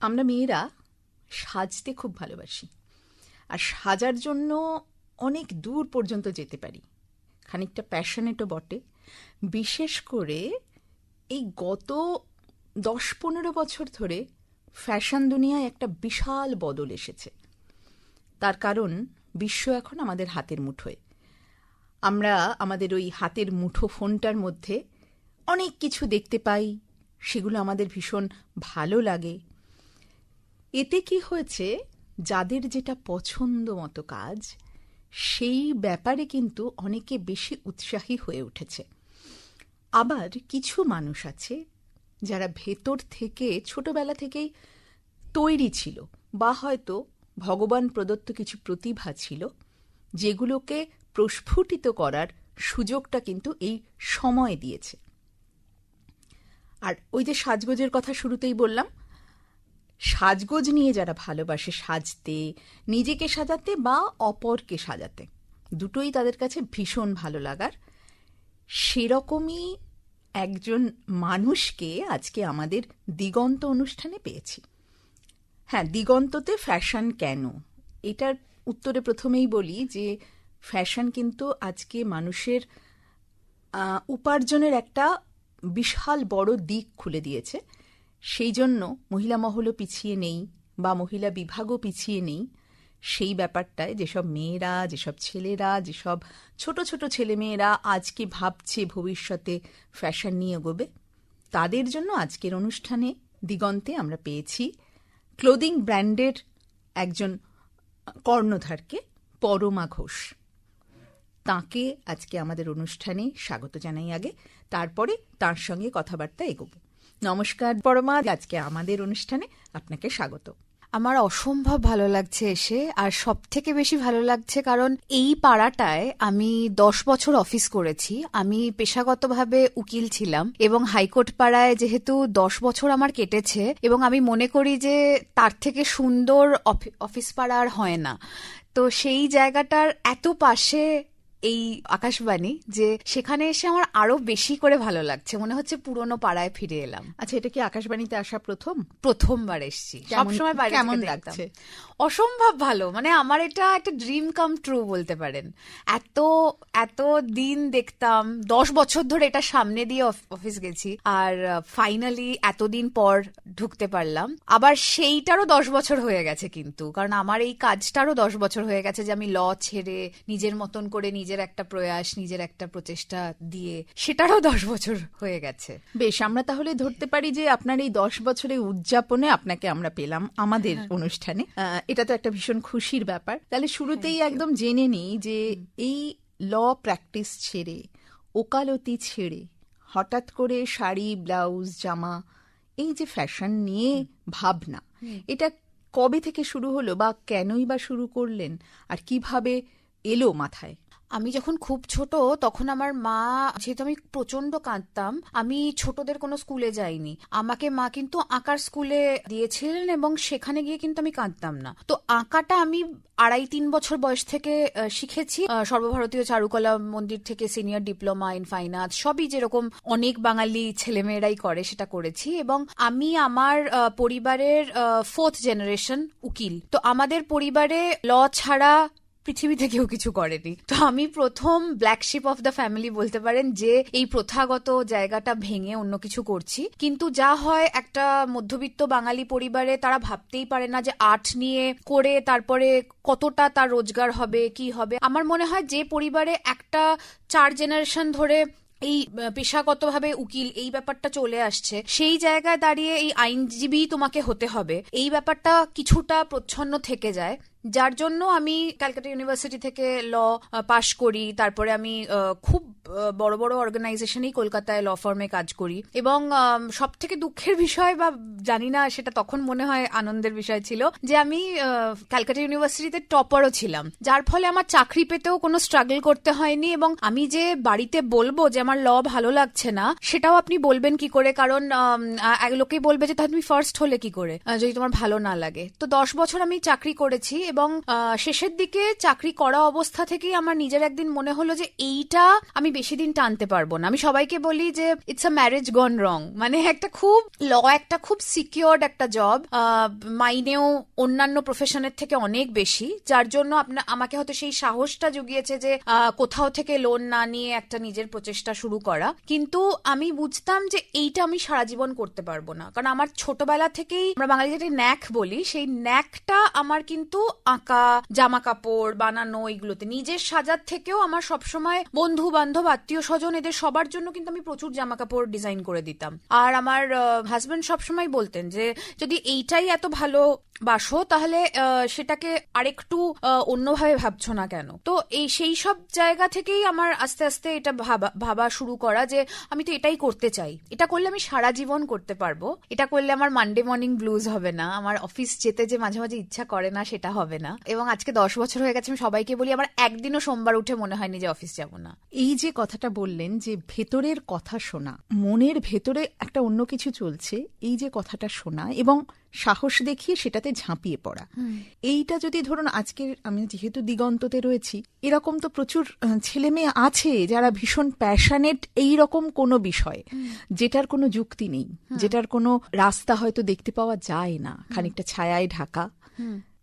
আমরা মেয়েরা সাজতে খুব ভালোবাসি। আর সাজার জন্য অনেক দূর পর্যন্ত যেতে পারি। খানিকটা প্যাশনেটও বটে। বিশেষ করে এই গত দশ পনেরো বছর ধরে ফ্যাশন দুনিয়ায় একটা বিশাল বদল এসেছে। তার কারণ বিশ্ব এখন আমাদের হাতের মুঠোয়। আমরা আমাদের ওই হাতের মুঠো ফোনটার মধ্যে অনেক কিছু দেখতে পাই। সেগুলো আমাদের ভীষণ ভালো লাগে। এতে কি হয়েছে? যাদের যেটা পছন্দ মতো কাজ, সেই ব্যাপারে কিন্তু অনেকে বেশি উৎসাহী হয়ে উঠেছে। আবার কিছু মানুষ আছে যারা ভেতর থেকে, ছোটবেলা থেকেই তৈরি ছিল বা হয়তো ভগবান প্রদত্ত কিছু প্রতিভা ছিল, যেগুলোকে প্রস্ফুটিত করার সুযোগটা কিন্তু এই সময় দিয়েছে। আর ওই যে সাজগোজের কথা শুরুতেই বললাম সাজগোজ নিয়ে যারা ভালোবাসে সাজতে, নিজেকে সাজাতে বা অপরকে সাজাতে। দুটোই তাদের কাছে ভীষণ ভালো লাগার। সেরকমই একজন মানুষকে আজকে আমাদের দিগন্ত অনুষ্ঠানে পেয়েছি। হ্যাঁ দিগন্ততে ফ্যাশন কেন? এটার উত্তরে প্রথমেই বলি যে, ফ্যাশন কিন্তু আজকে মানুষের উপার্জনের একটা বিশাল বড় দিক খুলে দিয়েছে। সেই জন্য মহিলা মহলও পিছিয়ে নেই বা মহিলা বিভাগও পিছিয়ে নেই। সেই ব্যাপারটায় যেসব মেয়েরা, যেসব ছেলেরা, যেসব ছোট ছোট ছেলেমেয়েরা আজকে ভাবছে ভবিষ্যতে ফ্যাশন নিয়ে এগোবে, তাদের জন্য আজকের অনুষ্ঠানে দিগন্তে আমরা পেয়েছি ক্লোদিং ব্র্যান্ডের একজন কর্ণধারকে, পরমা ঘোষ। তাঁকে আজকে আমাদের অনুষ্ঠানে স্বাগত জানাই আগে, তারপরে তার সঙ্গে কথাবার্তা এগোবো। নমস্কার পরমা আজকে আমাদের অনুষ্ঠানে আপনাকে স্বাগত। আমার অসম্ভব ভালো লাগছে এসে, আর সব থেকে বেশি ভালো লাগছে কারণ এই পাড়াটায় আমি দশ বছর অফিস করেছি। আমি পেশাগতভাবে উকিল ছিলাম এবং হাইকোর্ট পাড়ায় যেহেতু দশ বছর আমার কেটেছে এবং আমি মনে করি যে তার থেকে সুন্দর অফি- অফিস পাড়া আর হয় না। তো সেই জায়গাটার এত পাশে এই আকাশবাণী যে সেখানে এসে আমার আরও বেশি করে ভালো লাগছে। মনে হচ্ছে পুরনো পাড়ায় ফিরে এলাম। আচ্ছা এটা কি আকাশবাণীতে আসা প্রথম? প্রথমবার এসছি। সবসময় বাইরে কেমন লাগছে? অসম্ভব ভালো। মানে আমার এটা একটা ড্রিম কাম ট্রু বলতে পারেন। এত এত দিন দেখতাম। দশ বছর ধরে এটা সামনে দিয়ে অফ- অফিস গেছি। আর ফাইনালি এতদিন পর ঢুকতে পারলাম। আবার সেইটারও দশ বছর হয়ে গেছে কিন্তু। কারণ আমার এই কাজটারও দশ বছর হয়ে গেছে যে আমি ল ছেড়ে নিজের মতন করে নিজের একটা প্রয়াস নিজের একটা প্রচেষ্টা দিয়ে সেটারও দশ বছর হয়ে গেছে। বেশ আমরা তাহলে ধরতে পারি যে আপনার এই দশ বছরের উদযাপনে আপনাকে আমরা পেলাম আমাদের অনুষ্ঠানে। আহ, এটা তো একটা ভীষণ খুশির ব্যাপার। তাহলে শুরুতেই একদম জেনে নিই যে এই ল প্র্যাকটিস ছেড়ে ওকালতি ছেড়ে হঠাৎ করে শাড়ি ব্লাউজ জামা এই যে ফ্যাশন নিয়ে ভাবনা এটা কবে থেকে শুরু হলো বা কেনই বা শুরু করলেন? আর কীভাবে এলো মাথায়? আমি যখন খুব ছোট, তখন আমার মা, যেহেতু আমি প্রচণ্ড কাঁদতাম, আমি ছোটদের কোনো স্কুলে যাইনি। আমাকে মা কিন্তু আঁকার স্কুলে দিয়েছিলেন এবং সেখানে গিয়ে কিন্তু আমি কাঁদতাম না। তো আঁকাটা আমি আড়াই তিন বছর বয়স থেকে শিখেছি। সর্বভারতীয় চারুকলা মন্দির থেকে senior diploma in fine arts সবই যেরকম অনেক বাঙালি ছেলেমেয়েরাই করে, সেটা করেছি এবং আমি আমার পরিবারের ফোর্থ জেনারেশন উকিল। তো আমাদের পরিবারে ল ছাড়া পৃথিবীতে কেউ কিছু করেনি। তো আমি প্রথম black sheep of the family বলতে পারেন যে, এই প্রথাগত জায়গাটা ভেঙে অন্য কিছু করছি। কিন্তু যা হয়, একটা মধ্যবিত্ত বাঙালি পরিবারে তারা ভাবতেই পারে না যে আর্ট নিয়ে করে তারপরে কতটা তার রোজগার হবে, কি হবে। আমার মনে হয় যে পরিবারে একটা চার জেনারেশন ধরে এই পেশাগতভাবে উকিল, এই ব্যাপারটা চলে আসছে। সেই জায়গায় দাঁড়িয়ে এই আইনজীবী তোমাকে হতে হবে। এই ব্যাপারটা কিছুটা প্রচ্ছন্ন থেকে যায়। যার জন্য আমি ক্যালকাটা ইউনিভার্সিটি থেকে ল পাশ করি, তারপরে আমি খুব বড় বড় অর্গানাইজেশনেই কলকাতায় ল ফার্মে কাজ করি। এবং সব থেকে দুঃখের বিষয় বা জানি না, সেটা তখন মনে হয় আনন্দের বিষয় ছিল, যে আমি ক্যালকাটা ইউনিভার্সিটিতে টপারও ছিলাম। যার ফলে আমার চাকরি পেতেও কোনো স্ট্রাগল করতে হয়নি এবং আমি যে বাড়িতে বলব যে আমার ল ভালো লাগছে না, সেটাও আপনি বলবেন কি করে? কারণ লোকেই বলবে যে তাহলে তুমি ফার্স্ট হলে কি করে? যদি তোমার ভালো না লাগে। তো দশ বছর আমি চাকরি করেছি এবং শেষের দিকে চাকরি করা অবস্থা থেকেই আমার নিজের একদিন মনে হলো যে এইটা আমি বেশি দিন টানতে পারব না। আমি সবাইকে বলি যে it's a marriage gone wrong মানে একটা খুব ল একটা খুব সিকিওর্ড একটা জব মাইনেও অন্যান্য প্রফেশনের থেকে অনেক বেশি, যার জন্য আপনার আমাকে হয়তো সেই সাহসটা জুগিয়েছে যে কোথাও থেকে লোন না নিয়ে একটা নিজের প্রচেষ্টা শুরু করা। কিন্তু আমি বুঝতাম যে এইটা আমি সারা জীবন করতে পারব না। কারণ আমার ছোটবেলা থেকেই আমরা বাঙালি যেটা ন্যাক বলি, সেই ন্যাকটা আমার কিন্তু আঁকা জামা কাপড় বানানো, এগুলোতে নিজের সাজার থেকেও আমার সবসময় বন্ধু বান্ধব আত্মীয় স্বজন এদের সবার জন্য কিন্তু আমি প্রচুর জামা কাপড় ডিজাইন করে দিতাম। আর আমার হাজব্যান্ড সবসময় বলতেন যে, যদি এইটাই এত ভালো বাসো, তাহলে সেটাকে আরেকটু অন্যভাবে ভাবছ না কেন? তো এই সেই সব জায়গা থেকেই আমার আস্তে আস্তে এটা ভাবা ভাবা শুরু করা যে আমি তো এটাই করতে চাই। এটা করলে আমি সারা জীবন করতে পারব। এটা করলে আমার মানডে মর্নিং ব্লুজ হবে না। আমার অফিস যেতে যে মাঝে মাঝে ইচ্ছা করে না, সেটা হবে না। এবং আজকে দশ বছর হয়ে গেছে, আমি সবাইকে বলি, আমার একদিনও সোমবার উঠে মনে হয়নি যে অফিস যাব না। এই যে কথাটা বললেন যে ভেতরের কথা শোনা, মনের ভেতরে একটা অন্য কিছু চলছে, এই যে কথাটা শোনা এবং সাহস দেখিয়ে সেটাতে ঝাঁপিয়ে পড়া। এইটা যদি ধরুন আজকের আমি যেহেতু দিগন্ততে রয়েছি এরকম তো প্রচুর ছেলে মেয়ে আছে যারা ভীষণ প্যাশনেট এই রকম কোনো বিষয় যেটার কোনো যুক্তি নেই যেটার কোনো রাস্তা হয়তো দেখতে পাওয়া যায় না খানিকটা ছায়ায় ঢাকা।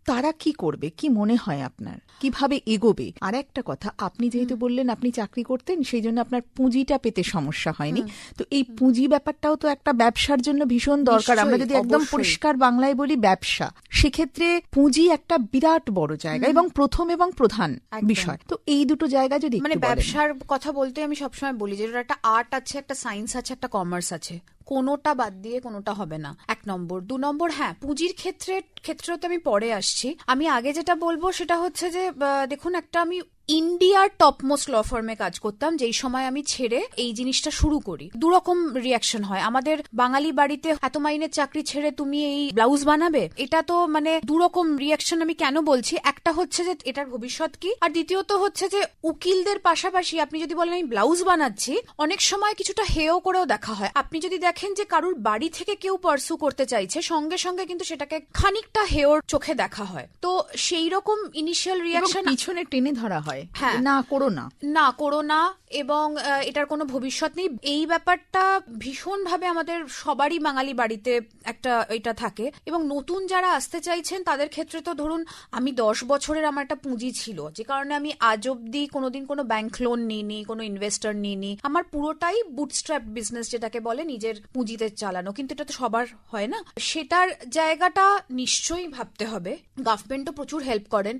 তারা কি করবে? কি মনে হয় আপনার? কীভাবে এগোবে? আর একটা কথা আপনি যেহেতু বললেন আপনি চাকরি করতেন সেই জন্য আপনার পুঁজিটা পেতে সমস্যা হয়নি। তো এই পুঁজি ব্যাপারটাও তো একটা ব্যবসার জন্য ভীষণ দরকার। আমরা যদি একদম পরিষ্কার বাংলায় বলি ব্যবসা সেক্ষেত্রে পুঁজি একটা বিরাট বড় জায়গা এবং প্রথম এবং প্রধান বিষয়। তো এই দুটো জায়গা যদি মানে ব্যবসার কথা বলতে আমি সবসময় বলি যে একটা আর্ট আছে একটা সায়েন্স আছে একটা কমার্স আছে। কোনোটা বাদ দিয়ে কোনোটা হবে না। এক নম্বর। দু নম্বর হ্যাঁ পুঁজির ক্ষেত্রে, ক্ষেত্রেও তো আমি পরে আসছি। আমি আগে যেটা বলব সেটা হচ্ছে যে দেখুন, একটা আমি ইন্ডিয়ার টপমোস্ট ল ফার্মে কাজ করতাম যেই সময় আমি ছেড়ে এই জিনিসটা শুরু করি। দুরকম রিয়াকশন হয়। আমাদের বাঙালি বাড়িতে এত মাইনের চাকরি ছেড়ে তুমি এই ব্লাউজ বানাবে এটা তো মানে দুরকম রিয়াকশন আমি কেন বলছি? একটা হচ্ছে যে এটার ভবিষ্যৎ কি আর দ্বিতীয়ত হচ্ছে যে উকিলদের পাশাপাশি আপনি যদি বলেন আমি ব্লাউজ বানাচ্ছি অনেক সময় কিছুটা হেও করেও দেখা হয়। আপনি যদি দেখেন যে কারুর বাড়ি থেকে কেউ পার্সু করতে চাইছে সঙ্গে সঙ্গে কিন্তু সেটাকে খানিকটা হেওর চোখে দেখা হয়। তো সেই রকম ইনিশিয়াল রিয়াকশন পিছনে টেনে ধরা হয়। হ্যাঁ। না করো না। না করো না এবং এটার কোনো ভবিষ্যৎ নেই। এই ব্যাপারটা ভীষণভাবে আমাদের সবারই বাঙালি বাড়িতে একটা এটা থাকে। এবং নতুন যারা আসতে চাইছেন তাদের ক্ষেত্রে তো ধরুন আমি দশ বছরের আমার একটা পুঁজি ছিল। যে কারণে আমি আজ অব্দি কোনোদিন কোনো ব্যাংক লোন নিইনি কোনো ইনভেস্টর নিইনি। আমার পুরোটাই বুটস্ট্র্যাপ বিজনেস যেটাকে বলে নিজের পুঁজিতে চালানো। কিন্তু এটা তো সবার হয় না। সেটার জায়গাটা নিশ্চয়ই ভাবতে হবে। গভর্নমেন্টও প্রচুর হেল্প করেন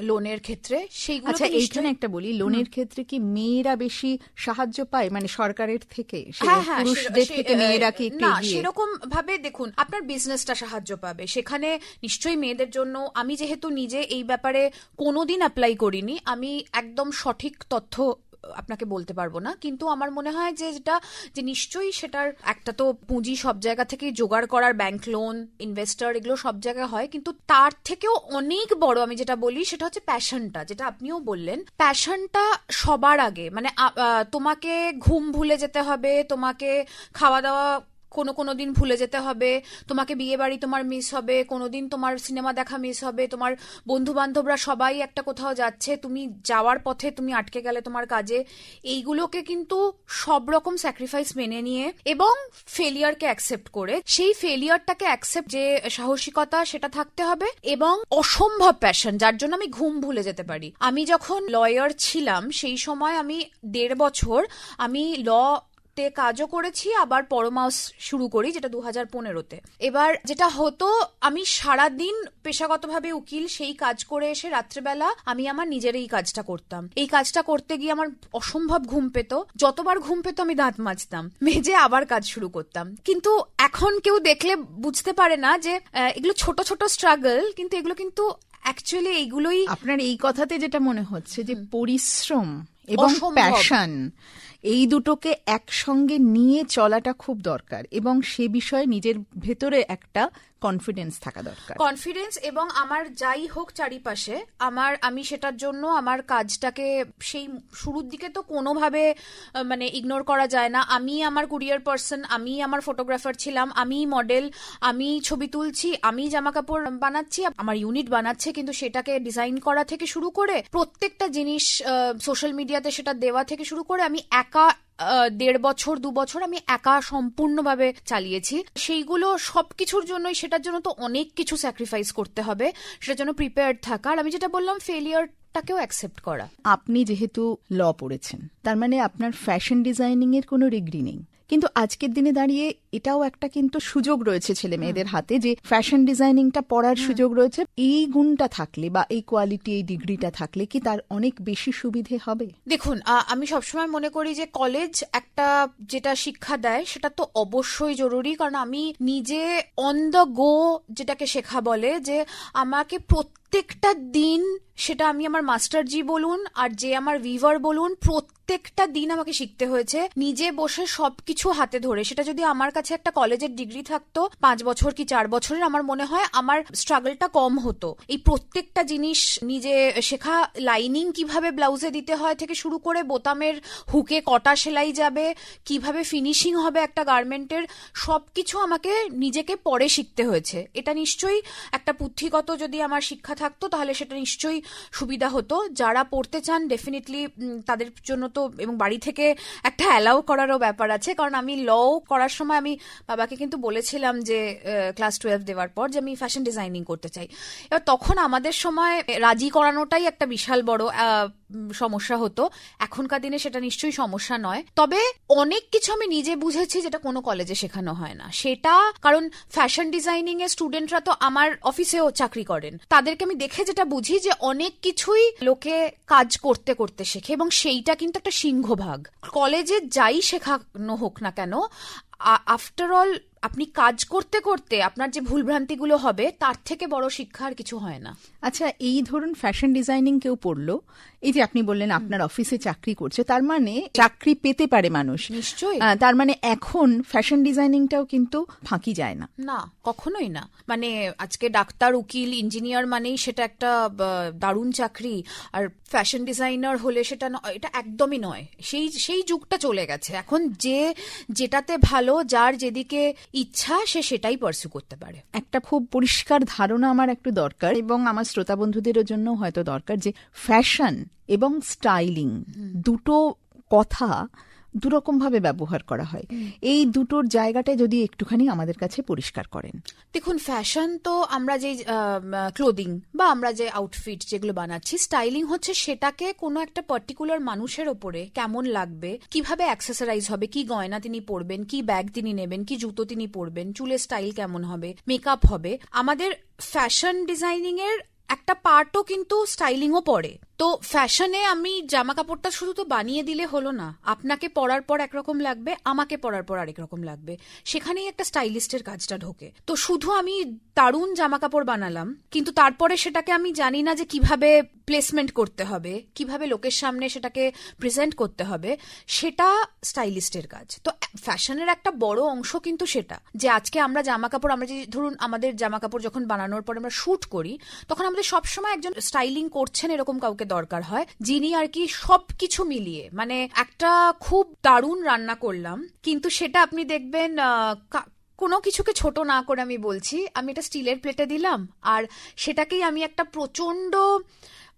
লোনের ক্ষেত্রে। সেইগুলো আচ্ছা এইখানে একটা বলি লোনের ক্ষেত্রে কি মেয়েরা বেশি সাহায্য পায়? মানে সরকারের থেকে? হ্যাঁ হ্যাঁ পুরুষদের থেকে মেয়েরা কি না সেরকম ভাবে দেখুন আপনার বিজনেসটা সাহায্য পাবে। সেখানে নিশ্চয়ই মেয়েদের জন্য আমি যেহেতু নিজে এই ব্যাপারে কোনোদিন অ্যাপ্লাই করিনি আমি একদম সঠিক তথ্য আপনাকে বলতে পারব না, কিন্তু আমার মনে হয় যে যেটা, যে নিশ্চয়ই সেটার একটা তো পুঁজি সব জায়গা থেকে জোগাড় করার ব্যাংক লোন ইনভেস্টার এগুলো সব জায়গায় হয়, কিন্তু তার থেকেও অনেক বড় আমি যেটা বলি সেটা হচ্ছে প্যাশনটা যেটা আপনিও বললেন। প্যাশনটা সবার আগে মানে তোমাকে ঘুম ভুলে যেতে হবে, তোমাকে খাওয়া দাওয়া কোনো কোনো দিন ভুলে যেতে হবে, তোমাকে বিয়ে বাড়ি তোমার মিস হবে কোনোদিন তোমার সিনেমা দেখা মিস হবে, তোমার বন্ধু বান্ধবরা সবাই একটা কোথাও যাচ্ছে, তুমি যাওয়ার পথে তুমি আটকে গেলে তোমার কাজে। এইগুলোকে কিন্তু সব রকম স্যাক্রিফাইস মেনে নিয়ে এবং ফেলিয়ারকে অ্যাকসেপ্ট করে, সেই ফেলিয়ারটাকে অ্যাকসেপ্ট যে সাহসিকতা সেটা থাকতে হবে এবং অসম্ভব প্যাশন যার জন্য আমি ঘুম ভুলে যেতে পারি। আমি যখন লয়ার ছিলাম, সেই সময় আমি দেড় বছর আমি ল তে কাজও করেছি আবার পরমাস শুরু করি যেটা দু হাজার পনেরোতে। এবার যেটা হতো আমি সারা দিন পেশাগতভাবে উকিল সেই কাজ করে এসে রাত্রেবেলা আমি আমার নিজের এই কাজটা করতাম। এই কাজটা করতে গিয়ে আমার অসম্ভব ঘুম পেত। যতবার ঘুম পেত আমি দাঁত মাজতাম। মেজে আবার কাজ শুরু করতাম। কিন্তু এখন কেউ দেখলে বুঝতে পারে না যে এগুলো ছোট ছোট স্ট্রাগল কিন্তু এগুলো কিন্তু অ্যাকচুয়ালি এইগুলোই আপনার এই কথাতে যেটা মনে হচ্ছে যে পরিশ্রম এবং প্যাশন এই দুটোকে একসঙ্গে নিয়ে চলাটা খুব দরকার এবং সে বিষয়ে নিজের ভেতরে একটা কনফিডেন্স থাকা দরকার। কনফিডেন্স এবং আমার যাই হোক চারিপাশে, আমার, আমি সেটার জন্য আমার কাজটাকে সেই শুরুর দিকে তো কোনোভাবে মানে ইগনোর করা যায় না। আমি আমার কুরিয়ার পার্সন আমি আমার ফটোগ্রাফার ছিলাম, আমি মডেল আমি ছবি তুলছি, আমি জামা কাপড় বানাচ্ছি, আমার ইউনিট বানাচ্ছে, কিন্তু সেটাকে ডিজাইন করা থেকে শুরু করে প্রত্যেকটা জিনিস সোশ্যাল মিডিয়াতে সেটা দেওয়া থেকে শুরু করে আমি একা দেড় বছর, দু বছর আমি একা সম্পূর্ণভাবে চালিয়েছি। সেইগুলো সব কিছুর জন্যই সেটার জন্য তো অনেক কিছু স্যাক্রিফাইস করতে হবে, সেটার জন্য প্রিপেয়ার্ড থাকা। আর আমি যেটা বললাম ফেলিয়ার ফেলিয়ারটাকেও অ্যাকসেপ্ট করা। আপনি যেহেতু ল পড়েছেন, তার মানে আপনার ফ্যাশন ডিজাইনিং এর কোনো ডিগ্রি নেই। কিন্তু আজকের দিনে দাঁড়িয়ে এটাও একটা কিন্তু সুযোগ রয়েছে ছেলে মেয়েদের হাতে যে ফ্যাশন ডিজাইনিংটা পড়ার সুযোগ রয়েছে। এই গুণটা থাকলে বা এই কোয়ালিটি এই ডিগ্রিটা থাকলে কি তার অনেক বেশি সুবিধে হবে? দেখুন আমি সবসময় মনে করি যে কলেজ একটা যেটা শিক্ষা দেয় সেটা তো অবশ্যই জরুরি। কারণ আমি নিজে অন দ্য গো যেটাকে শেখা বলে যে আমাকে প্রত্যেকটা দিন সেটা আমি আমার মাস্টারজি বলুন আর যে আমার ভিভার বলুন, প্রত্যেকটা দিন আমাকে শিখতে হয়েছে নিজে বসে সবকিছু হাতে ধরে। সেটা যদি আমার কাছে একটা কলেজের ডিগ্রি থাকতো, পাঁচ বছর কি চার বছরের আমার মনে হয় আমার স্ট্রাগলটা কম হতো। এই প্রত্যেকটা জিনিস নিজে শেখা লাইনিং কীভাবে ব্লাউজে দিতে হয় থেকে শুরু করে বোতামের হুকে কটা সেলাই যাবে, কীভাবে ফিনিশিং হবে একটা গার্মেন্টের সবকিছু আমাকে নিজেকে পরে শিখতে হয়েছে। এটা নিশ্চয়ই একটা পুঁথিগত যদি আমার শিক্ষা থাকতো, তাহলে সেটা নিশ্চয়ই সুবিধা হতো। যারা পড়তে চান ডেফিনেটলি তাদের জন্য তো, এবং বাড়ি থেকে একটা অ্যালাউ করারও ব্যাপার আছে। কারণ আমি ল করার সময় আমি বাবাকে কিন্তু বলেছিলাম যে ক্লাস টুয়েলভ দেওয়ার পর যে আমি ফ্যাশন ডিজাইনিং করতে চাই। এবার তখন আমাদের সময় রাজি করানোটাই একটা বিশাল বড় সমস্যা হতো। এখনকার দিনে সেটা নিশ্চয়ই সমস্যা নয়। তবে অনেক কিছু আমি নিজে বুঝেছি যেটা কোনো কলেজে শেখানো হয় না। সেটা, কারণ ফ্যাশন ডিজাইনিং এর স্টুডেন্টরা তো আমার অফিসেও চাকরি করেন। তাদেরকে আমি দেখে যেটা বুঝি যে অনেক কিছুই লোকে কাজ করতে করতে শেখে এবং সেইটা কিন্তু একটা সিংহভাগ। কলেজে যাই শেখানো হোক না কেন আফটার অল আপনি কাজ করতে করতে আপনার যে ভুলভ্রান্তিগুলো হবে তার থেকে বড় শিক্ষা আর কিছু হয় না। আচ্ছা এই ধরুন ফ্যাশন ডিজাইনিং কেউ পড়ল এই যে আপনি বললেন আপনার অফিসে চাকরি করছে তার মানে চাকরি পেতে পারে মানুষ। নিশ্চয়ই। তার মানে এখন ফ্যাশন ডিজাইনিংটাও কিন্তু ফাঁকি যায় না। না কখনোই না। মানে আজকে ডাক্তার উকিল ইঞ্জিনিয়ার মানেই সেটা একটা দারুণ চাকরি আর ফ্যাশন ডিজাইনার হলে সেটা এটা একদমই নয়। সেই সেই যুগটা চলে গেছে। এখন যে যেটাতে ভালো যার যেদিকে ইচ্ছা সে সেটাই পার্সু করতে পারে। একটা খুব পরিষ্কার ধারণা আমার একটু দরকার এবং আমার শ্রোতা বন্ধুদেরও জন্য হয়তো দরকার যে ফ্যাশন এবং স্টাইলিং দুটো কথা দুরকম ভাবে ব্যবহার করা হয়। এই দুটোর জায়গাটা যদি একটুখানি আমাদের কাছে পরিষ্কার করেন। দেখুন ফ্যাশন তো আমরা যে ক্লোদিং বা আমরা যে আউটফিট যেগুলো বানাচ্ছি স্টাইলিং হচ্ছে সেটাকে কোনো একটা পার্টিকুলার মানুষের ওপরে কেমন লাগবে কীভাবে অ্যাক্সেসরাইজ হবে কি গয়না তিনি পরবেন কি ব্যাগ তিনি নেবেন কি জুতো তিনি পরবেন চুলের স্টাইল কেমন হবে মেকআপ হবে। আমাদের ফ্যাশন ডিজাইনিং এর একটা পার্টও কিন্তু স্টাইলিংও পড়ে। তো ফ্যাশনে আমি জামা কাপড়টা শুধু তো বানিয়ে দিলে হলো না। আপনাকে পরার পর একরকম লাগবে, আমাকে পরার পর আরেক রকম লাগবে। সেখানেই একটা স্টাইলিস্টের কাজটা ঢোকে। তো শুধু আমি দারুণ জামা কাপড় বানালাম, কিন্তু তারপরে সেটাকে আমি জানি না যে কীভাবে প্লেসমেন্ট করতে হবে, কীভাবে লোকের সামনে সেটাকে প্রেজেন্ট করতে হবে, সেটা স্টাইলিস্টের কাজ। তো ফ্যাশনের একটা বড় অংশ কিন্তু সেটা, যে আজকে আমরা জামা কাপড় আমরা যে ধরুন আমাদের জামা কাপড় যখন বানানোর পর আমরা শুট করি, তখন আমাদের সবসময় একজন স্টাইলিং করছেন এরকম কাউকে দরকার হয়, যিনি আর কি সবকিছু মিলিয়ে। মানে একটা খুব দারুণ রান্না করলাম, কিন্তু সেটা আপনি দেখবেন কোনো কিছুকে ছোট না করে আমি বলছি। আমি এটা স্টিলের প্লেটে দিলাম, আর সেটাকেই আমি একটা প্রচণ্ড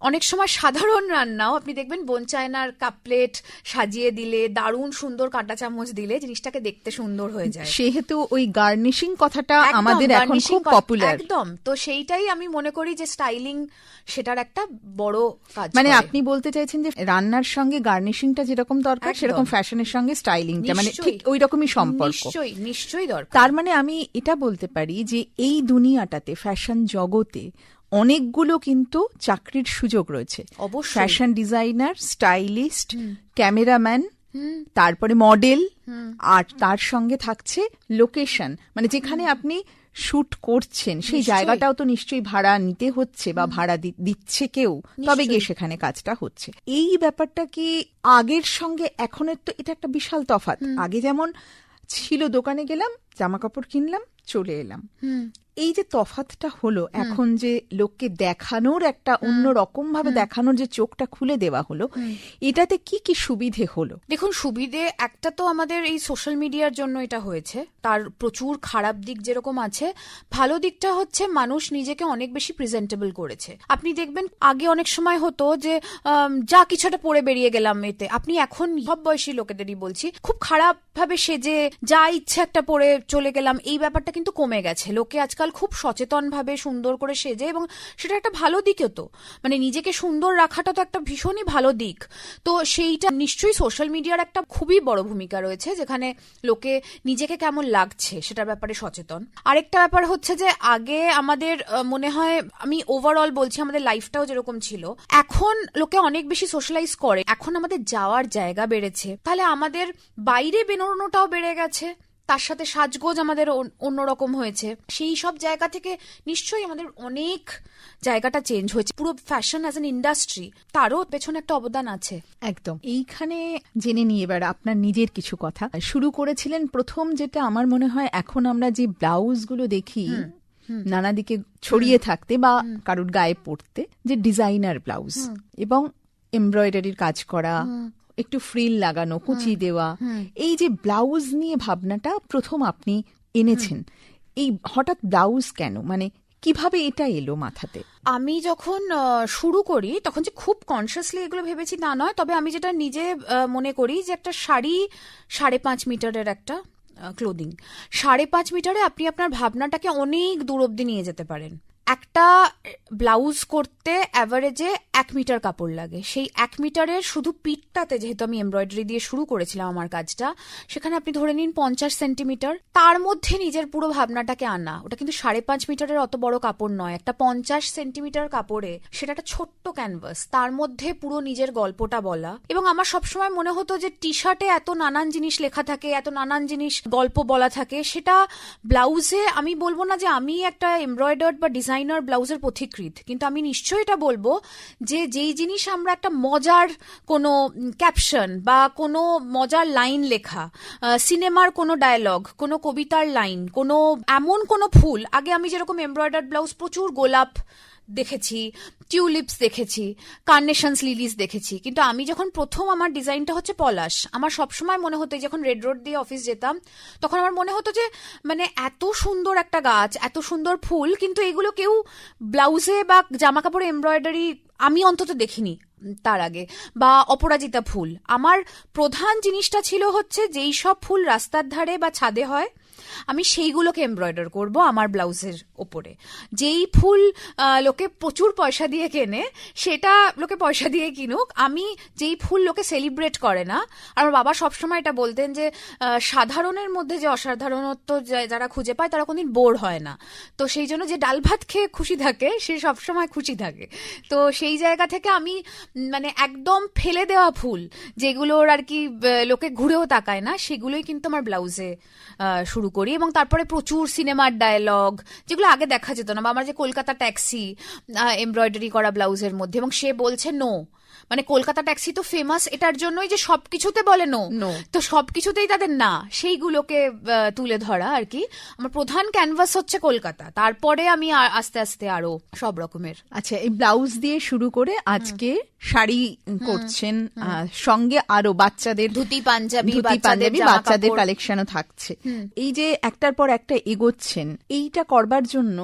অনেক সময় সাধারণ রান্নাও আপনি দেখবেন বনচায়নার কাপ প্লেট সাজিয়ে দিলে দারুণ সুন্দর কাঁটা চামচ দিলে জিনিসটাকে দেখতে সুন্দর হয়ে যায়। সেহেতু ওই গার্নিশিং কথাটা আমাদের এখন খুব পপুলার একদম। তো সেইটাই আমি মনে করি যে স্টাইলিং সেটার একটা বড় কাজ মানে আপনি বলতে চাইছেন যে রান্নার সঙ্গে গার্নিশিংটা যেরকম দরকার সেরকম ফ্যাশনের সঙ্গে স্টাইলিংটা মানে। ঠিক ওই রকমই সম্পর্ক। নিশ্চয়ই নিশ্চয়ই দরকার। তার মানে আমি এটা বলতে পারি যে এই দুনিয়াটাতে ফ্যাশন জগতে অনেকগুলো কিন্তু চাকরির সুযোগ রয়েছে। অবশ্যই। ফ্যাশন ডিজাইনার স্টাইলিস্ট ক্যামেরাম্যান তারপরে মডেল আর তার সঙ্গে থাকছে লোকেশন মানে যেখানে আপনি শুট করছেন সেই জায়গাটাও তো নিশ্চয়ই ভাড়া নিতে হচ্ছে বা ভাড়া দিচ্ছে কেউ। তবে গিয়ে সেখানে কাজটা হচ্ছে। এই ব্যাপারটা কি আগের সঙ্গে এখনের তো এটা একটা বিশাল তফাৎ। আগে যেমন ছিল দোকানে গেলাম জামা কাপড় কিনলাম চলে এলাম। এই যে তফাতটা হলো এখন যে লোককে দেখানোর একটা অন্য রকম ভাবে দেখানোর যে চোখটা খুলে দেওয়া হলো এটাতে কি কি সুবিধে হলো? দেখুন সুবিধে একটা তো আমাদের এই সোশ্যাল মিডিয়ার জন্য এটা হয়েছে। তার প্রচুর খারাপ দিক যেরকম আছে ভালো দিকটা হচ্ছে মানুষ নিজেকে অনেক বেশি প্রেজেন্টেবল করেছে। আপনি দেখবেন আগে অনেক সময় হতো যে যা কিছুটা পরে বেরিয়ে গেলাম এতে। আপনি এখন সব বয়সী লোকেদেরই বলছি খুব খারাপ ভাবে সেজে যা ইচ্ছে একটা পরে চলে গেলাম এই ব্যাপারটা কিন্তু কমে গেছে। লোকে আজকাল খুব সচেতনভাবে সুন্দর করে সেজে এবং সেটা একটা ভালো দিকও তো। মানে নিজেকে সুন্দর রাখাটা তো একটা ভীষণই ভালো দিক। তো সেইটা নিশ্চয়ই সোশ্যাল মিডিয়ার একটা খুবই বড় ভূমিকা রয়েছে, যেখানে লোকে নিজেকে কেমন লাগছে সেটার ব্যাপারে সচেতন। আরেকটা ব্যাপার হচ্ছে যে আগে আমাদের মনে হয় আমি ওভারঅল বলছি আমাদের লাইফটাও যেরকম ছিল, এখন লোকে অনেক বেশি সোশ্যালাইজ করে। এখন আমাদের যাওয়ার জায়গা বেড়েছে। তাহলে আমাদের বাইরে বেরোনোটাও বেড়ে গেছে। তার সাথে সাজগোজ আমাদের অন্যরকম হয়েছে। সেই সব জায়গা থেকে নিশ্চয়ই আমাদের অনেক জায়গাটা চেঞ্জ হয়েছে। পুরো ফ্যাশন অ্যাজ এন ইন্ডাস্ট্রি তারও পেছনে একটা অবদান আছে। একদম। এইখানে জেনে নিয়ে এবার আপনার নিজের কিছু কথা। শুরু করেছিলেন প্রথম যেটা আমার মনে হয় এখন আমরা যে ব্লাউজগুলো দেখি নানা দিকে ছড়িয়ে থাকতে বা কারুর গায়ে পড়তে যে ডিজাইনার ব্লাউজ এবং এমব্রয়ডারির কাজ করা একটু ফ্রিল লাগানো কুচি দেওয়া। এই যে ব্লাউজ নিয়ে ভাবনাটা প্রথম আপনি এনেছেন এই হঠাৎ ব্লাউজ কেন? মানে কীভাবে এটা এলো মাথাতে? আমি যখন শুরু করি তখন যে খুব কনসিয়াসলি এগুলো ভেবেছি না নয়। তবে আমি যেটা নিজে মনে করি যে একটা শাড়ি সাড়ে পাঁচ মিটারের একটা ক্লোদিং সাড়ে পাঁচ মিটারে আপনি আপনার ভাবনাটাকে অনেক দূর অব্দি নিয়ে যেতে পারেন। একটা ব্লাউজ করতে অ্যাভারেজে এক মিটার কাপড় লাগে। সেই এক মিটারের শুধু পিঠটাতে যেহেতু আমি এমব্রয়ডারি দিয়ে শুরু করেছিলাম আমার কাজটা, সেখানে আপনি ধরে নিন পঞ্চাশ সেন্টিমিটার তার মধ্যে নিজের পুরো ভাবনাটাকে আনা। ওটা কিন্তু সাড়ে পাঁচ মিটারের অত বড় কাপড় নয়। একটা পঞ্চাশ সেন্টিমিটার কাপড়ে সেটা একটা ছোট্ট ক্যানভাস তার মধ্যে পুরো নিজের গল্পটা বলা। এবং আমার সবসময় মনে হতো যে টি শার্টে এত নানান জিনিস লেখা থাকে, এত নানান জিনিস গল্প বলা থাকে, সেটা ব্লাউজে আমি বলব না যে আমি একটা এমব্রয়ডার্ড বা ডিজাইনার ব্লাউজের পথিকৃত কিন্তু আমি নিশ্চয়ই এটা বলব যে যেই জিনিস আমরা একটা মজার কোনো ক্যাপশন বা কোনো মজার লাইন লেখা সিনেমার কোনো ডায়লগ কোনো কবিতার লাইন কোনো, এমন কোনো ফুল, আগে আমি যেরকম এমব্রয়ডার্ড ব্লাউজ প্রচুর গোলাপ দেখেছি টিউলিপস দেখেছি কার্নেশনস লিলিস দেখেছি। কিন্তু আমি যখন প্রথম আমার ডিজাইনটা হচ্ছে পলাশ, আমার সবসময় মনে হতো যখন রেড রোড দিয়ে অফিস যেতাম, তখন আমার মনে হতো যে মানে এত সুন্দর একটা গাছ, এত সুন্দর ফুল, কিন্তু এগুলো কেউ ব্লাউজে বা জামা কাপড়ে এমব্রয়ডারি আমি অন্তত দেখিনি তার আগে, বা অপরাজিতা ফুল। আমার প্রধান জিনিসটা ছিল হচ্ছে যেই সব ফুল রাস্তার ধারে বা ছাদে হয় আমি সেইগুলোকে এমব্রয়ডার করব আমার ব্লাউজের ওপরে। যেই ফুল লোকে প্রচুর পয়সা দিয়ে কেনে, সেটা লোকে পয়সা দিয়ে কিনুক। আমি যেই ফুল লোকে সেলিব্রেট করে না, আমার বাবা সবসময় এটা বলতেন যে সাধারণের মধ্যে যে অসাধারণত্ব যারা খুঁজে পায়, তারা কোনদিন বোর হয় না। তো সেই জন্য যে ডাল ভাত খেয়ে খুশি থাকে, সে সবসময় খুশি থাকে। তো সেই জায়গা থেকে আমি মানে একদম ফেলে দেওয়া ফুল, যেগুলোর আর কি লোকে ঘুরেও তাকায় না, সেগুলোই কিন্তু আমার ব্লাউজে শুরু করি এবং তারপরে প্রচুর সিনেমার ডায়লগ যেগুলো আগে দেখা যেত না, বা আমার যে কলকাতা ট্যাক্সি এমব্রয়ডারি করা ব্লাউজের মধ্যে এবং সে বলছে নো মানে কলকাতা ট্যাক্সি তো ফেমাস এটার জন্যই যে সবকিছুতে বলে নো. তো সবকিছুতেই তাদের না। সেইগুলোকে তুলে ধরা আর কি। আমার প্রধান ক্যানভাস হচ্ছে কলকাতা। তারপরে আমি আস্তে আস্তে আরও সব রকমের। আচ্ছা এই ব্লাউজ দিয়ে শুরু করে আজকে শাড়ি করছেন সঙ্গে আরও বাচ্চাদের ধুতি পাঞ্জাবি পাঞ্জাবি বাচ্চাদের। কালেকশনও থাকছে। এই যে একটার পর একটা এগোচ্ছেন এইটা করবার জন্য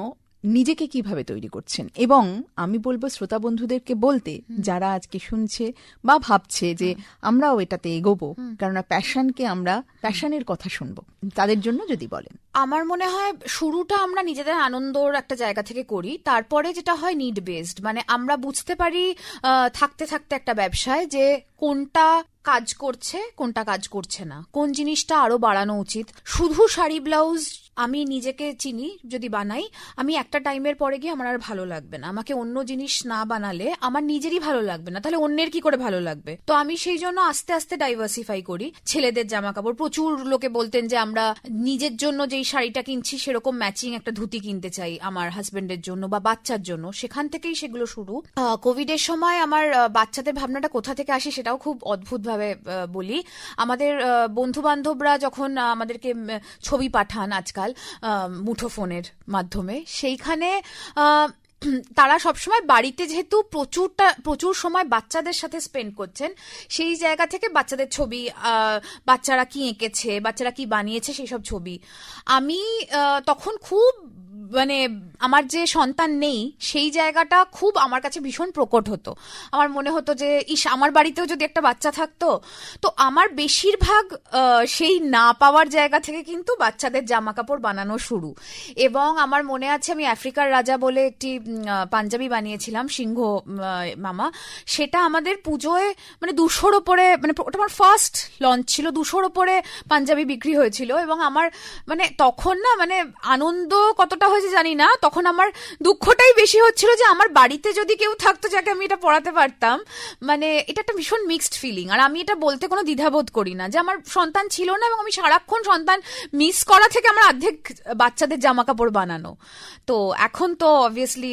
নিজেকে কীভাবে তৈরি করছেন? এবং আমি বলব শ্রোতা বন্ধুদেরকে বলতে যারা আজকে শুনছে বা ভাবছে যে আমরাও এটাতে এগোবো কেননা প্যাশনকে আমরা প্যাশনের কথা শুনব। তাদের জন্য যদি বলেন। আমার মনে হয় শুরুটা আমরা নিজেদের আনন্দর একটা জায়গা থেকে করি তারপরে যেটা হয় নিড বেসড মানে আমরা বুঝতে পারি থাকতে থাকতে একটা ব্যবসায় যে কোনটা কাজ করছে কোনটা কাজ করছে না। কোন জিনিসটা আরও বাড়ানো উচিত। শুধু শাড়ি ব্লাউজ আমি নিজেকে চিনি, যদি বানাই, আমি একটা টাইমের পরে গিয়ে আমার আর ভালো লাগবে না। আমাকে অন্য জিনিস না বানালে আমার নিজেরই ভালো লাগবে না, তাহলে অন্যের কি করে ভালো লাগবে? তো আমি সেই জন্য আস্তে আস্তে ডাইভার্সিফাই করি। ছেলেদের জামা কাপড় প্রচুর লোকে বলতেন যে আমরা নিজের জন্য যেই শাড়িটা কিনছি, সেরকম ম্যাচিং একটা ধুতি কিনতে চাই আমার হাজবেন্ডের জন্য বা বাচ্চার জন্য। সেখান থেকেই সেগুলো শুরু। কোভিড এর সময় আমার বাচ্চাদের ভাবনাটা কোথা থেকে আসে সেটাও খুব অদ্ভুত ভাবে বলি। আমাদের বন্ধু বান্ধবরা যখন আমাদেরকে ছবি পাঠান আজকাল আজকাল মুঠোফোনের মাধ্যমে। সেইখানে তারা সবসময় বাড়িতে যেহেতু প্রচুরটা, প্রচুর সময় বাচ্চাদের সাথে স্পেন্ড করছেন, সেই জায়গা থেকে বাচ্চাদের ছবি বাচ্চারা কি এঁকেছে, বাচ্চারা কি বানিয়েছে, সেই সব ছবি। আমি তখন খুব মানে আমার যে সন্তান নেই, সেই জায়গাটা খুব আমার কাছে ভীষণ প্রকট হতো। আমার মনে হতো যে, ইস, আমার বাড়িতেও যদি একটা বাচ্চা থাকতো, তো আমার বেশিরভাগ সেই না পাওয়ার জায়গা থেকে কিন্তু বাচ্চাদের জামা কাপড় বানানো শুরু। এবং আমার মনে আছে, আমি আফ্রিকার রাজা বলে একটি পাঞ্জাবি বানিয়েছিলাম, সিংহ মামা। সেটা আমাদের পুজোয় মানে দুশোর ওপরে মানে ওটা আমার ফার্স্ট লঞ্চ ছিল, দুশোর ওপরে পাঞ্জাবি বিক্রি হয়েছিল। এবং আমার মানে তখন না মানে আনন্দ কতটা হয়েছে জানি না, তখন আমার দুঃখটাই বেশি হচ্ছিল যে আমার বাড়িতে যদি কেউ থাকতো যাকে আমি এটা পড়াতে পারতাম মানে এটা একটা ভীষণ মিক্সড ফিলিং আর আমি এটা বলতে কোনো দ্বিধাবোধ করি না যে আমার সন্তান ছিল না এবং আমি সারাক্ষণ সন্তান মিস করা থেকে আমার অর্ধেক বাচ্চাদের জামা কাপড় বানানো। তো এখন তো অবভিয়াসলি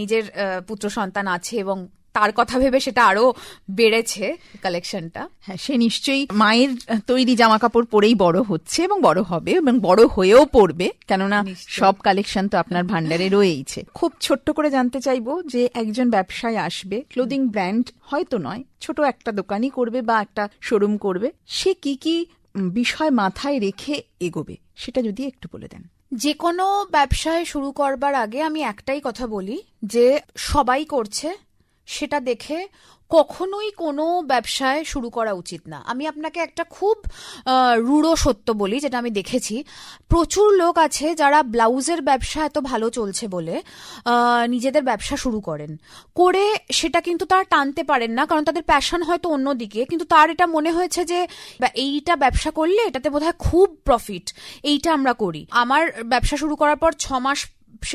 নিজের পুত্র সন্তান আছে এবং তার কথা ভেবে সেটা আরও বেড়েছে কালেকশনটা হ্যাঁ সে নিশ্চয়ই মায়ের তৈরি জামা কাপড় পরেই বড় হচ্ছে এবং বড় হবে এবং বড় হয়েও পড়বে কেননা সব কালেকশন তো আপনার ভান্ডারে রয়েইছে। খুব ছোট্ট করে জানতে চাইব যে একজন ব্যবসায় আসবে ক্লোদিং ব্র্যান্ড হয়তো নয় ছোট একটা দোকানই করবে বা একটা শোরুম করবে সে কি কি বিষয় মাথায় রেখে এগোবে সেটা যদি একটু বলে দেন। যে কোনো ব্যবসায় শুরু করবার আগে আমি একটাই কথা বলি যে সবাই করছে সেটা দেখে কখনোই কোনো ব্যবসায় শুরু করা উচিত না। আমি আপনাকে একটা খুব রূঢ় সত্য বলি, যেটা আমি দেখেছি। প্রচুর লোক আছে যারা ব্লাউজের ব্যবসা এত ভালো চলছে বলে নিজেদের ব্যবসা শুরু করেন। করে সেটা কিন্তু তারা টানতে পারেন না, কারণ তাদের প্যাশন হয়তো অন্যদিকে কিন্তু তার এটা মনে হয়েছে যে এইটা ব্যবসা করলে এটাতে বোধহয় খুব প্রফিট এইটা আমরা করি। আমার ব্যবসা শুরু করার পর ছ মাস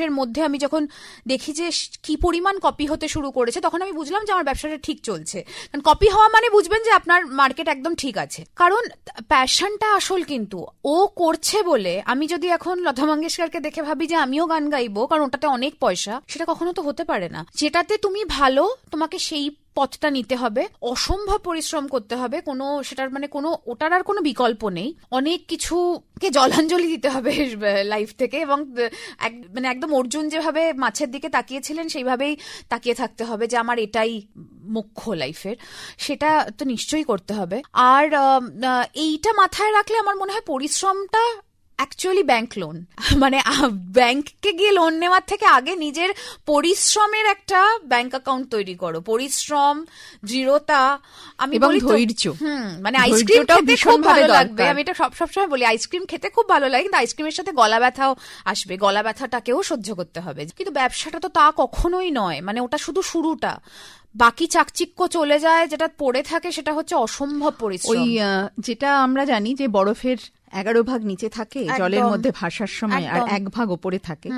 এর মধ্যে আমি যখন দেখি যে কি পরিমাণ কপি হতে শুরু করেছে, তখন আমি বুঝলাম যে আমার ব্যবসাটা ঠিক চলছে। কারণ কপি হওয়া মানে বুঝবেন যে আপনার মার্কেট একদম ঠিক আছে। কারণ প্যাশনটা আসল কিন্তু, ও করছে বলে আমি যদি এখন লতা মঙ্গেশকরকে দেখে ভাবি যে আমিও গান গাইবো, কারণ ওটাতে অনেক পয়সা, সেটা কখনো তো হতে পারে না। যেটাতে তুমি ভালো, তোমাকে সেই পথটা নিতে হবে, অসম্ভব পরিশ্রম করতে হবে, কোনো সেটার মানে কোনো, ওটার আর কোনো বিকল্প নেই। অনেক কিছুকে জলাঞ্জলি দিতে হবে লাইফ থেকে এবং মানে একদম অর্জুন যেভাবে মাছের দিকে তাকিয়েছিলেন, সেইভাবেই তাকিয়ে থাকতে হবে যে আমার এটাই মুখ্য লাইফের সেটা তো নিশ্চয়ই করতে হবে। আর এইটা মাথায় রাখলে আমার মনে হয় পরিশ্রমটা অ্যাকচুয়ালি ব্যাংক লোন মানে ব্যাংককে গিয়ে লোন নেওয়ার থেকে আগে নিজের পরিশ্রমের একটা ব্যাংক অ্যাকাউন্ট তৈরি করো। পরিশ্রম দৃঢ়তা আমি বলি ধৈর্য। হুম মানে আইসক্রিম খেতে খুব ভালো লাগবে। আমি এটা সব সবসময় বলি আইসক্রিম খেতে খুব ভালো লাগে কিন্তু আইসক্রিমের সাথে গলা ব্যথাও আসবে। গলা ব্যথাটাকেও সহ্য করতে হবে। কিন্তু ব্যবসাটা তো তা কখনোই নয়। মানে ওটা শুধু শুরুটা। বাকি চাকচিক্য চলে যায় যেটা পড়ে থাকে সেটা হচ্ছে অসম্ভব ওই পরিশ্রম আহ, যেটা আমরা জানি যে বরফের এগারো ভাগ নিচে থাকে জলের মধ্যে ভাসার সময় আর এক ভাগ ওপরে থাকে।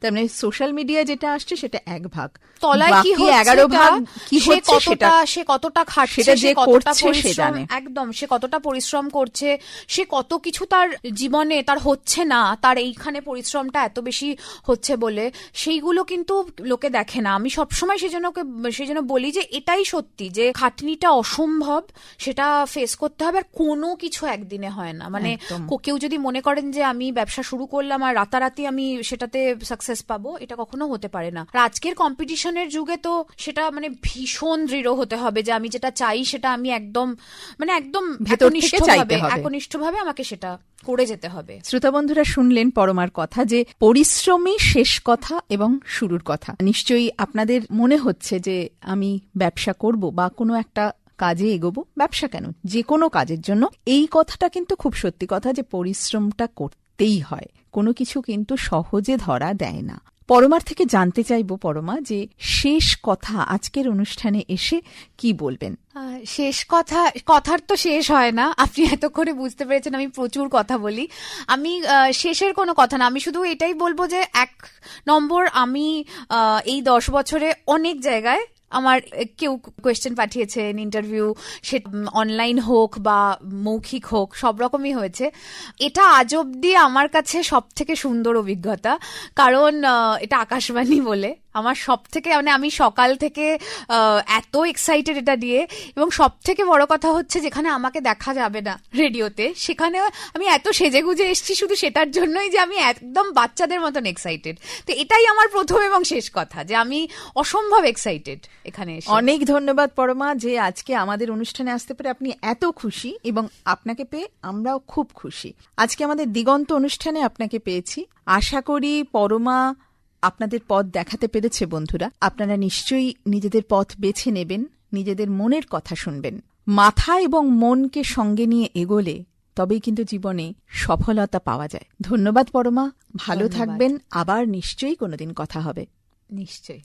তার মানে সোশ্যাল মিডিয়ায় যেটা আসছে সেটা এক ভাগ। তলায় কি এগারো ভাগ কি সে হচ্ছে সেটা কতটা সে কতটা খাটছে সেটা যে করছে সে জানে। একদম সে কতটা পরিশ্রম করছে সে কত কিছু তার জীবনে তার হচ্ছে না তার এইখানে পরিশ্রমটা এত বেশি হচ্ছে বলে সেইগুলো কিন্তু লোকে দেখে না। আমি সবসময় সেজন্য ওকে সেজন্য বলি যে এটাই সত্যি যে খাটনিটা অসম্ভব সেটা ফেস করতে হবে আর কোনো কিছু একদিনে হয় না। মানে কেউ যদি মনে করেন যে আমি ব্যবসা শুরু করলাম আর রাতারাতি আমি সেটাতে সাকসেস পাবো এটা কখনো হতে পারে না। আর আজকের কম্পিটিশনের যুগে তো সেটা মানে ভীষণ দৃঢ় হতে হবে যে আমি যেটা চাই সেটা আমি একদম মানে একদম একনিষ্ঠভাবে একনিষ্ঠভাবে আমাকে সেটা করে যেতে হবে। শ্রোতা বন্ধুরা শুনলেন পরমার কথা যে পরিশ্রমই শেষ কথা এবং শুরুর কথা। নিশ্চয়ই আপনাদের মনে হচ্ছে যে আমি ব্যবসা করব বা কোনো একটা কাজে এগোবো, ব্যবসা কেন? যে কোনো কাজের জন্য। এই কথাটা কিন্তু খুব সত্যি কথা যে পরিশ্রমটা করতেই হয়। কোনো কিছু কিন্তু সহজে ধরা দেয় না। পরমার থেকে জানতে চাইব, পরমা, যে শেষ কথা আজকের অনুষ্ঠানে এসে কি বলবেন? শেষ কথা, কথার তো শেষ হয় না। আপনি এতক্ষণে বুঝতে পেরেছেন আমি প্রচুর কথা বলি। আমি শেষের কোনো কথা না। আমি শুধু এটাই বলব যে এক নম্বর আমি এই দশ বছরে অনেক জায়গায় আমার কেউ কোয়েশ্চেন পাঠিয়েছেন ইন্টারভিউ সে অনলাইন হোক বা মৌখিক হোক, সব রকমই হয়েছে। এটা আজ অব্দি আমার কাছে সব থেকে সুন্দর অভিজ্ঞতা, কারণ এটা আকাশবাণী বলে। আমার সব থেকে মানে আমি সকাল থেকে এত এক্সাইটেড এটা দিয়ে। এবং সব থেকে বড় কথা হচ্ছে যেখানে আমাকে দেখা যাবে না রেডিওতে, সেখানে আমি এত সেজে গুজে এসেছি শুধু সেটার জন্যই যে আমি একদম বাচ্চাদের মতন এক্সাইটেড তো এটাই আমার প্রথম এবং শেষ কথা, যে আমি অসম্ভব এক্সাইটেড এখানে অনেক ধন্যবাদ পরমা, যে আজকে আমাদের অনুষ্ঠানে আসতে পেরে আপনি এত খুশি এবং আপনাকে পেয়ে আমরাও খুব খুশি। আজকে আমাদের দিগন্ত অনুষ্ঠানে আপনাকে পেয়েছি। আশা করি পরমা আপনাদের পথ দেখাতে পেরেছে বন্ধুরা। আপনারা নিশ্চয়ই নিজেদের পথ বেছে নেবেন নিজেদের মনের কথা শুনবেন। মাথা এবং মনকে সঙ্গে নিয়ে এগোলে তবেই কিন্তু জীবনে সফলতা পাওয়া যায়। ধন্যবাদ পরমা। ভালো থাকবেন। আবার নিশ্চয়ই কোনোদিন কথা হবে। নিশ্চয়ই।